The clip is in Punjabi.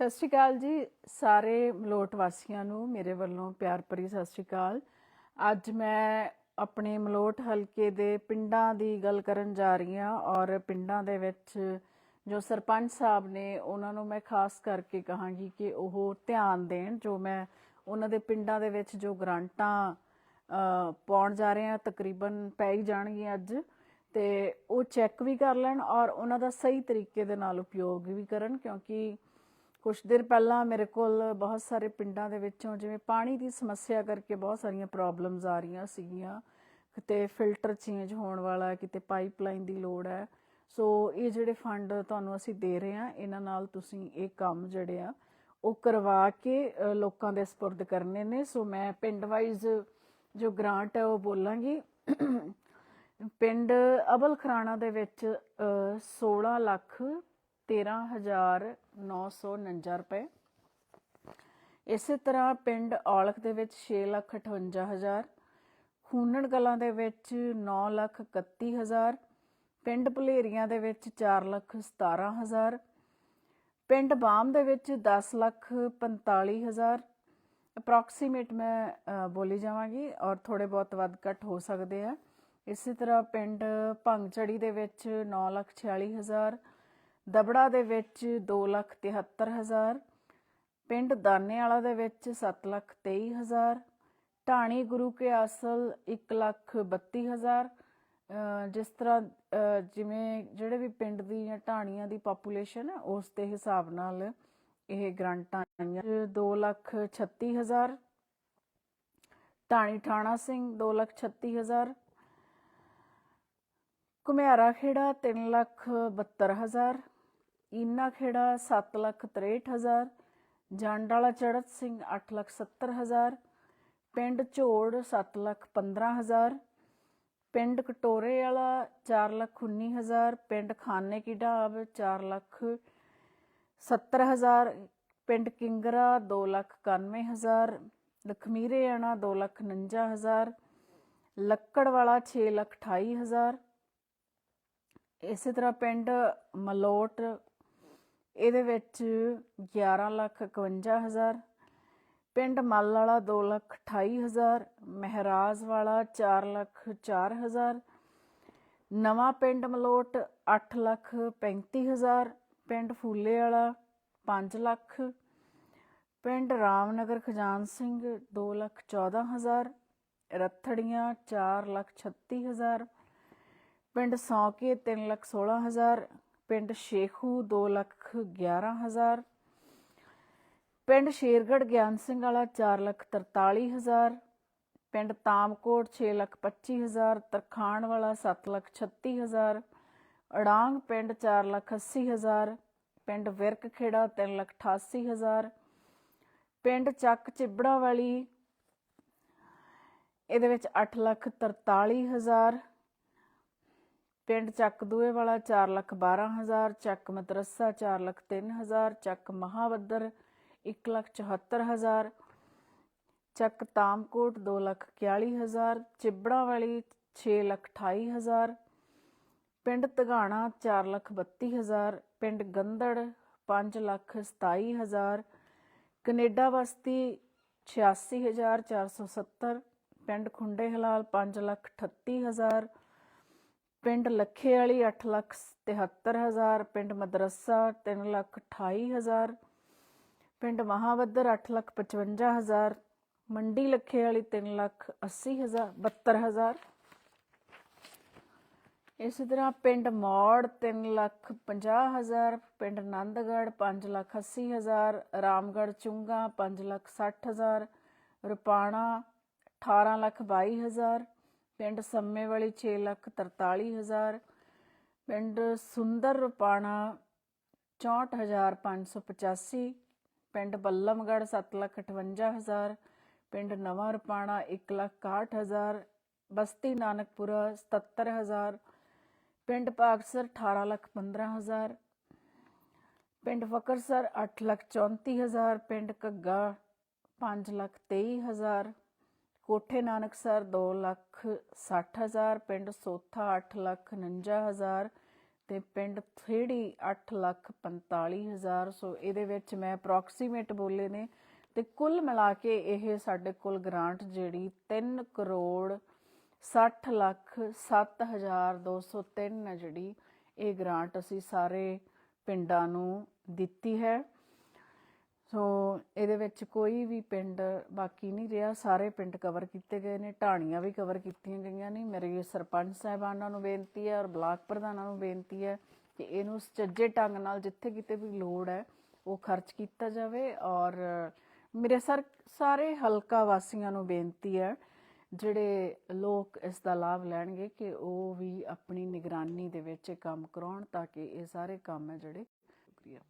ਸਤਿ ਸ਼੍ਰੀ ਅਕਾਲ ਜੀ ਸਾਰੇ ਮਲੋਟ ਵਾਸੀਆਂ ਨੂੰ, ਮੇਰੇ ਵੱਲੋਂ ਪਿਆਰ ਭਰੀ ਸਤਿ ਸ਼੍ਰੀ ਅਕਾਲ। ਅੱਜ ਮੈਂ ਆਪਣੇ ਮਲੋਟ ਹਲਕੇ ਦੇ ਪਿੰਡਾਂ ਦੀ ਗੱਲ ਕਰਨ ਜਾ ਰਹੀ ਹਾਂ ਔਰ ਪਿੰਡਾਂ ਦੇ ਵਿੱਚ ਜੋ ਸਰਪੰਚ ਸਾਹਿਬ ਨੇ ਉਹਨਾਂ ਨੂੰ ਮੈਂ ਖਾਸ ਕਰਕੇ ਕਹਾਂਗੀ ਕਿ ਉਹ ਧਿਆਨ ਦੇਣ, ਜੋ ਮੈਂ ਉਹਨਾਂ ਦੇ ਪਿੰਡਾਂ ਦੇ ਵਿੱਚ ਜੋ ਗ੍ਰਾਂਟਾਂ ਪਾਉਣ ਜਾ ਰਹੇ ਹਾਂ, ਤਕਰੀਬਨ ਪੈ ਹੀ ਜਾਣਗੀਆਂ ਅੱਜ। ਤੇ ਉਹ ਚੈੱਕ ਵੀ ਕਰ ਲੈਣ ਔਰ ਉਹਨਾਂ ਦਾ ਸਹੀ ਤਰੀਕੇ ਦੇ ਨਾਲ ਉਪਯੋਗ ਵੀ ਕਰਨ, ਕਿਉਂਕਿ ਕੁਝ ਦਿਨ ਪਹਿਲਾਂ ਮੇਰੇ ਕੋਲ ਬਹੁਤ ਸਾਰੇ ਪਿੰਡਾਂ ਦੇ ਵਿੱਚੋਂ ਜਿਵੇਂ ਪਾਣੀ ਦੀ ਸਮੱਸਿਆ ਕਰਕੇ ਬਹੁਤ ਸਾਰੀਆਂ ਪ੍ਰੋਬਲਮਸ ਆ ਰਹੀਆਂ ਸੀਗੀਆਂ। ਕਿਤੇ ਫਿਲਟਰ ਚੇਂਜ ਹੋਣ ਵਾਲਾ ਕਿਤੇ ਪਾਈਪਲਾਈਨ ਦੀ ਲੋੜ ਹੈ। ਸੋ ਇਹ ਜਿਹੜੇ ਫੰਡ ਤੁਹਾਨੂੰ ਅਸੀਂ ਦੇ ਰਹੇ ਹਾਂ ਇਹਨਾਂ ਨਾਲ ਤੁਸੀਂ ਇਹ ਕੰਮ ਜਿਹੜੇ ਆ ਉਹ ਕਰਵਾ ਕੇ ਲੋਕਾਂ ਦੇ ਸਪੁਰਦ ਕਰਨੇ ਨੇ। ਸੋ ਮੈਂ ਪਿੰਡ ਵਾਈਜ਼ ਜੋ ਗ੍ਰਾਂਟ ਹੈ ਉਹ ਬੋਲਾਂਗੀ। ਪਿੰਡ ਅਬਲ ਖਰਾਣਾ ਦੇ ਵਿੱਚ ਅ, 16 ਲੱਖ 13949 ਰੁਪਏ। ਇਸੇ ਤਰ੍ਹਾਂ ਪਿੰਡ ਔਲਖ ਦੇ ਵਿੱਚ 6 ਲੱਖ 58 ਹਜ਼ਾਰ ਖੂਨਣ ਕਲਾਂ ਦੇ ਵਿੱਚ 9 ਲੱਖ 31 ਹਜ਼ਾਰ, ਪਿੰਡ ਭਲੇਰੀਆਂ ਦੇ ਵਿੱਚ 4 ਲੱਖ 17 ਹਜ਼ਾਰ, ਪਿੰਡ ਬਾਮ ਦੇ ਵਿੱਚ 10 ਲੱਖ 45 ਹਜ਼ਾਰ। ਅਪਰੋਕਸੀਮੇਟ ਮੈਂ ਬੋਲੀ ਜਾਵਾਂਗੀ ਔਰ ਥੋੜੇ ਬਹੁਤ ਵੱਧ ਘੱਟ ਹੋ ਸਕਦੇ ਆ। ਇਸੇ ਤਰ੍ਹਾਂ ਪਿੰਡ ਭੰਗਚੜੀ ਦੇ ਵਿੱਚ 9 ਲੱਖ 46 ਹਜ਼ਾਰ ਦਬੜਾ ਦੇ ਵਿੱਚ 2 ਲੱਖ 73 ਹਜ਼ਾਰ, ਪਿੰਡ ਦਾਨੇ ਵਾਲਾ ਦੇ ਵਿੱਚ 7 ਲੱਖ 23 ਹਜ਼ਾਰ, ਢਾਣੀ ਗੁਰੂ ਕੇ ਆਸਲ 1 ਲੱਖ 32 ਹਜ਼ਾਰ ਜਿਸ ਤਰ੍ਹਾਂ ਜਿਵੇਂ ਜਿਹੜੇ ਵੀ ਪਿੰਡ ਦੀ ਜਾਂ ਢਾਣੀਆਂ ਦੀ ਪਾਪੂਲੇਸ਼ਨ ਹੈ ਉਸ ਦੇ ਹਿਸਾਬ ਨਾਲ ਇਹ ਗ੍ਰਾਂਟਾਂ ਆਈਆਂ। 2 ਲੱਖ 36 ਹਜ਼ਾਰ, ਢਾਣੀ ਠਾਣਾ ਸਿੰਘ 2 ਲੱਖ 36 ਹਜ਼ਾਰ ਘੁਮਿਆਰਾ ਖੇੜਾ 3 ਲੱਖ 72 ਹਜ਼ਾਰ ਈਨਾ ਖੇੜਾ 7 ਲੱਖ 63 ਹਜ਼ਾਰ ਜੰਡ ਚੜਤ ਸਿੰਘ 8 ਲੱਖ 70 ਹਜ਼ਾਰ, ਪਿੰਡ ਝੋੜ 7 ਲੱਖ 15 ਹਜ਼ਾਰ, ਪਿੰਡ ਕਟੋਰੇ ਵਾਲਾ 4 ਲੱਖ 19 ਹਜ਼ਾਰ, ਪਿੰਡ ਖਾਨੇ ਕੀ ਢਾਬ 4 ਲੱਖ 70 ਹਜ਼ਾਰ, ਪਿੰਡ ਕਿੰਗਰਾ 2 ਲੱਖ 91 ਹਜ਼ਾਰ, ਲਖਮੀਰੇ ਆਣਾ 2 ਲੱਖ 49 ਹਜ਼ਾਰ, ਲੱਕੜ ਵਾਲਾ 6 ਲੱਖ 28 ਹਜ਼ਾਰ। ਇਸੇ ਤਰ੍ਹਾਂ ਪਿੰਡ ਮਲੋਟ ਇਹਦੇ ਵਿੱਚ 11 ਲੱਖ 51 ਹਜ਼ਾਰ, ਪਿੰਡ ਮੱਲ ਵਾਲਾ 2 ਲੱਖ 28 ਹਜ਼ਾਰ, ਮਹਿਰਾਜ ਵਾਲਾ 4 ਲੱਖ 4 ਹਜ਼ਾਰ, ਨਵਾਂ ਪਿੰਡ ਮਲੋਟ 8 ਲੱਖ 35 ਹਜ਼ਾਰ, ਪਿੰਡ ਫੂਲੇ ਵਾਲਾ 5 ਲੱਖ, ਪਿੰਡ ਰਾਮਨਗਰ ਖਜਾਨ ਸਿੰਘ 2 ਲੱਖ 14 ਹਜ਼ਾਰ, ਰੱਥੜੀਆਂ 4 ਲੱਖ 36 ਹਜ਼ਾਰ, ਪਿੰਡ ਸੌਕੇ 3 ਲੱਖ 16 ਹਜ਼ਾਰ ਪਿੰਡ ਸ਼ੇਖੂ 2 ਲੱਖ 11 ਹਜ਼ਾਰ, ਪਿੰਡ ਸ਼ੇਰਗੜ ਗਿਆਨ ਸਿੰਘ ਵਾਲਾ 4 ਲੱਖ 43 ਹਜ਼ਾਰ, ਪਿੰਡ ਤਾਮਕੋਟ 6 ਲੱਖ 25 ਹਜ਼ਾਰ, ਤਰਖਾਣ ਵਾਲਾ 7 ਲੱਖ 36 ਹਜ਼ਾਰ, ਅੜਾਂਗ ਪਿੰਡ 4 ਲੱਖ 80 ਹਜ਼ਾਰ, ਪਿੰਡ ਵਿਰਕ ਖੇੜਾ 3 ਲੱਖ 88 ਹਜ਼ਾਰ, ਪਿੰਡ ਚੱਕ ਚਿਬੜਾ ਵਾਲੀ, ਇਹਦੇ ਵਿੱਚ 8 ਲੱਖ 43 ਹਜ਼ਾਰ ਪਿੰਡ ਚੱਕ ਦੂਏ ਵਾਲਾ 4 ਲੱਖ 12 ਹਜ਼ਾਰ, ਚੱਕ ਮਦਰਸਾ 4 ਲੱਖ 3 ਹਜ਼ਾਰ, ਚੱਕ ਮਹਾਵੱਦਰ 1 ਲੱਖ 74 ਹਜ਼ਾਰ, ਚੱਕ ਤਾਮਕੋਟ 2 ਲੱਖ 41 ਹਜ਼ਾਰ, ਚਿਬੜਾ ਵਾਲੀ 6 ਲੱਖ 28 ਹਜ਼ਾਰ, ਪਿੰਡ ਤਗਾਣਾ 4 ਲੱਖ 32 ਹਜ਼ਾਰ, ਪਿੰਡ ਗੰਦੜ 5 ਲੱਖ 27 ਹਜ਼ਾਰ, ਕੈਨੇਡਾ ਬਸਤੀ 86470 ਪਿੰਡ ਖੁੰਡੇ ਹਲਾਲ 5 ਲੱਖ 38 ਹਜ਼ਾਰ ਪਿੰਡ ਲੱਖੇ ਵਾਲੀ 8 ਲੱਖ 73 ਹਜ਼ਾਰ, ਪਿੰਡ ਮਦਰਸਾ 3 ਲੱਖ 28 ਹਜ਼ਾਰ, ਪਿੰਡ ਮਹਾਵੱਦਰ 8 ਲੱਖ 55 ਹਜ਼ਾਰ, ਮੰਡੀ ਲੱਖੇ ਵਾਲੀ 3 ਲੱਖ 80 ਹਜ਼ਾਰ 72 ਹਜ਼ਾਰ। ਇਸੇ ਤਰ੍ਹਾਂ ਪਿੰਡ ਮੌੜ 3 ਲੱਖ 50 ਹਜ਼ਾਰ, ਪਿੰਡ ਨੰਦਗੜ੍ਹ 5 ਲੱਖ 80 ਹਜ਼ਾਰ, ਰਾਮਗੜ੍ਹ ਚੁੰਗਾ 5 ਲੱਖ 60 ਹਜ਼ਾਰ, ਰੁਪਾਣਾ 18 ਲੱਖ 22 ਹਜ਼ਾਰ ਪਿੰਡ ਸੰਮੇ ਵਾਲੀ 6 ਲੱਖ 43 ਹਜ਼ਾਰ, ਪਿੰਡ ਸੁੰਦਰ ਰੁਪਾਣਾ 64585 ਪਿੰਡ ਬੱਲਮਗੜ੍ਹ 7 ਲੱਖ 58 ਹਜ਼ਾਰ, ਪਿੰਡ ਨਵਾਂ ਰੁਪਾਣਾ 1 ਲੱਖ 61 ਹਜ਼ਾਰ, ਬਸਤੀ ਨਾਨਕਪੁਰਾ 77 ਹਜ਼ਾਰ, ਪਿੰਡ ਪਾਕਸਰ 18 ਲੱਖ 15 ਹਜ਼ਾਰ, ਪਿੰਡ ਫਕਰਸਰ 8 ਲੱਖ 34 ਹਜ਼ਾਰ, ਪਿੰਡ ਘੱਗਾ 5 ਲੱਖ 23 ਹਜ਼ਾਰ ਕੋਠੇ ਨਾਨਕਸਰ 2 ਲੱਖ 60 ਹਜ਼ਾਰ, ਪਿੰਡ ਸੋਥਾ 8 ਲੱਖ 49 ਹਜ਼ਾਰ ਤੇ ਪਿੰਡ ਥੇੜੀ 845000 ਸੋ ਇਹਦੇ ਵਿੱਚ ਮੈਂ ਅਪਰੋਕਸੀਮੇਟ ਬੋਲੇ ਨੇ ਤੇ ਕੁੱਲ ਮਿਲਾ ਕੇ ਇਹ ਸਾਡੇ ਕੋਲ ਗ੍ਰਾਂਟ ਜਿਹੜੀ 3 ਕਰੋੜ 60 ਲੱਖ 7203 ਹੈ ਜਿਹੜੀ ਇਹ ਗ੍ਰਾਂਟ ਅਸੀਂ ਸਾਰੇ ਪਿੰਡਾਂ ਨੂੰ ਦਿੱਤੀ ਹੈ। ਸੋ ਇਹਦੇ ਵਿੱਚ ਕੋਈ ਵੀ ਪਿੰਡ ਬਾਕੀ ਨਹੀਂ ਰਿਹਾ। ਸਾਰੇ ਪਿੰਡ ਕਵਰ ਕੀਤੇ ਗਏ ਨੇ। ਢਾਣੀਆਂ ਵੀ ਕਵਰ ਕੀਤੀਆਂ ਗਈਆਂ ਨੇ। ਮੇਰੇ ਸਰਪੰਚ ਸਾਹਿਬਾਨਾਂ ਨੂੰ ਬੇਨਤੀ ਹੈ ਔਰ ਬਲਾਕ ਪ੍ਰਧਾਨਾਂ ਨੂੰ ਬੇਨਤੀ ਹੈ ਕਿ ਇਹਨੂੰ ਸੁਚੱਜੇ ਢੰਗ ਨਾਲ ਜਿੱਥੇ ਕਿਤੇ ਵੀ ਲੋੜ ਹੈ ਉਹ ਖਰਚ ਕੀਤਾ ਜਾਵੇ। ਔਰ ਮੇਰੇ ਸਰ, ਸਾਰੇ ਹਲਕਾ ਵਾਸੀਆਂ ਨੂੰ ਬੇਨਤੀ ਹੈ, ਜਿਹੜੇ ਲੋਕ ਇਸ ਦਾ ਲਾਭ ਲੈਣਗੇ ਕਿ ਉਹ ਵੀ ਆਪਣੀ ਨਿਗਰਾਨੀ ਦੇ ਵਿੱਚ ਇਹ ਕੰਮ ਕਰਾਉਣ ਤਾਂ ਕਿ ਇਹ ਸਾਰੇ ਕੰਮ ਹੈ ਜਿਹੜੇ ਸ਼ੁਕਰੀਆ।